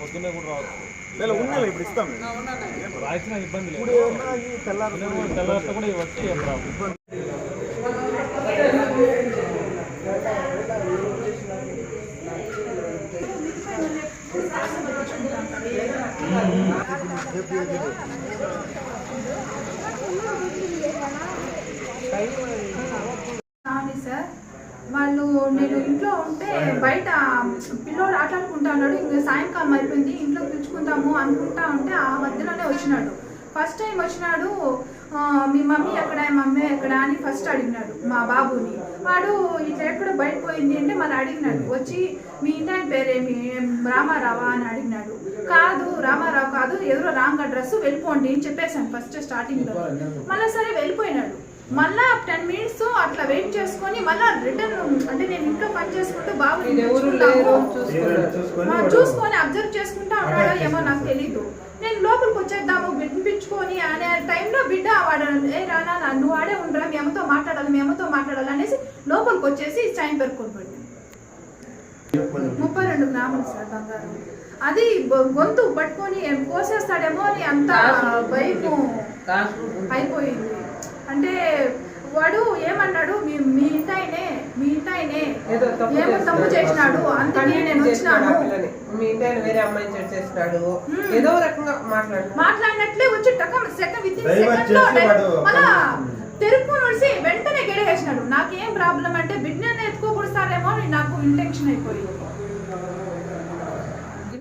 పొద్దున్నే కూడా రావచ్చు లేదా ఇప్పుడు ఇస్తాం రాసిన ఇబ్బంది లేదు ఇప్పుడు తెల్లారితో కూడా ఇవ్వచ్చు ఏం ప్రాబ్లం సార్. వాళ్ళు నేను ఇంట్లో ఉంటే బయట పిల్లోడు ఆటలాడుకుంటా ఉన్నాడు ఇంకా సాయంకాలం అయిపోయింది. ఇంట్లో పిలుచుకుందాము అనుకుంటా ఉంటే ఆ మధ్యలోనే వచ్చినాడు. ఫస్ట్ టైం వచ్చినాడు మీ మమ్మీ ఎక్కడ మమ్మీ ఎక్కడ? అని ఫస్ట్ అడిగినాడు మా బాబుని. వాడు ఇట్లా ఎక్కడ బయట పోయింది అంటే మళ్ళీ అడిగినాడు. వచ్చి మీ ఇంటి పేరేమి? రామారావా? అని అడిగినాడు. కాదు రామారావు కాదు ఎదురో రామ్ అడ్రస్ వెళ్ళిపోండి అని చెప్పేశాను ఫస్ట్ స్టార్టింగ్లో మళ్ళీ సరే వెళ్ళిపోయినాడు. మళ్ళా టెన్ మినిట్స్ అట్లా వెయిట్ చేసుకొని మళ్ళా రిటర్న్ అంటే నేను ఇంట్లో పని చేసుకుంటూ బాబు చూసుకొని అబ్జర్వ్ చేసుకుంటా ఉన్నాడో ఏమో నాకు తెలీదు. నేను లోపలికి వచ్చేద్దాము వినిపించుకొని అనే టైంలో బిడ్డ వాడు ఏ రానా నా- నువ్వు ఆడే ఉండరా మేమతో మాట్లాడాలి మేమతో మాట్లాడాలి అనేసి లోపలికి వచ్చేసి చైన్ పెరుకొని పోయింది. ముప్పై రెండు గ్రాములు సార్ బంగారం. అది గొంతు పట్టుకొని కోసేస్తాడేమో అని అంత భయము అయిపోయింది. అంటే వాడు ఏమన్నాడు? మీ మీ ఇంటాయనే మీ ఇంటాయనే ఏదో తప్పు ఏమో తప్పు చేసినాడు. అందుకే నేను వచ్చినాను. మీ ఇంటి ఆయన వేరే అమ్మాయిని చెడు చేసినాడు. ఏదో రకంగా మాట్లాడు మాట్లాడినట్లే వచ్చి టకం సెకండ్ విత్ ఇన్ సెకండ్లో మళ్ళా తెరుపు నడిసి వెంటనే గెడేసినాడు నాకేం ప్రాబ్లం అంటే బిడ్డని ఎత్తుకోకూడతారేమో అని నాకు ఇంటెన్షన్ అయిపోయింది.